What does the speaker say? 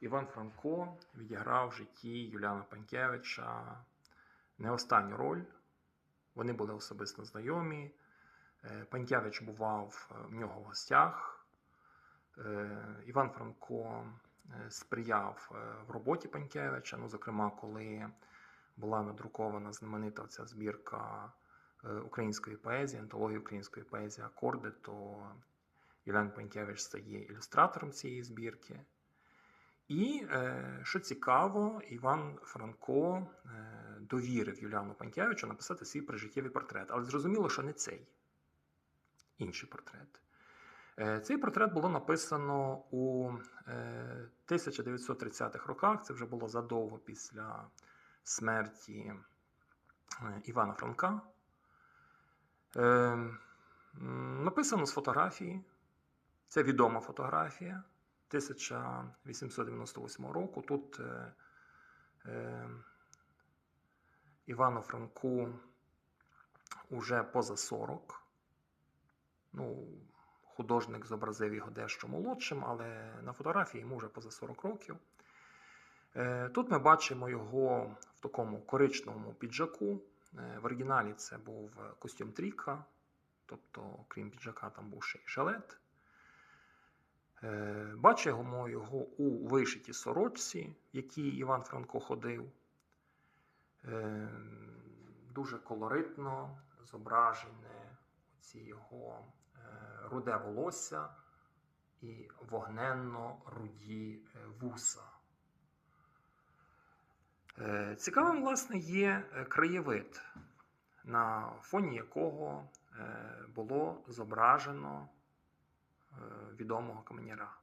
Іван Франко відіграв в житті Юліана Панькевича не останню роль. Вони були особисто знайомі. Е, Панькевич бував е, в нього в гостях. Е, Іван Франко сприяв в роботі Панькевича. Ну, зокрема, коли була надрукована знаменита ця збірка української поезії, антології української поезії Акорди, то Юліан Панькевич стає ілюстратором цієї збірки. І, е, що цікаво, Іван Франко е, довірив Юліану Панькевичу написати свій прижиттєвий портрет. Але зрозуміло, що не цей, інший портрет. Е, Цей портрет було написано у е, 1930-х роках. Це вже було задовго після смерті Івана Франка. Написано з фотографії. Це відома фотографія 1898 року. Тут е, е, Івану Франку уже поза 40. Ну, художник зобразив його дещо молодшим, але на фотографії йому вже поза 40 років. Е, Тут ми бачимо його в такому коричневому піджаку. Е, В оригіналі це був костюм тріка, тобто, крім піджака, там був ще й жилет. Е, Бачимо його у вишитій сорочці, в якій Іван Франко ходив. Е, Дуже колоритно зображене ці його е, руде волосся і вогненно-руді вуса. Цікавим, власне, є краєвид, на фоні якого було зображено відомого каменяра.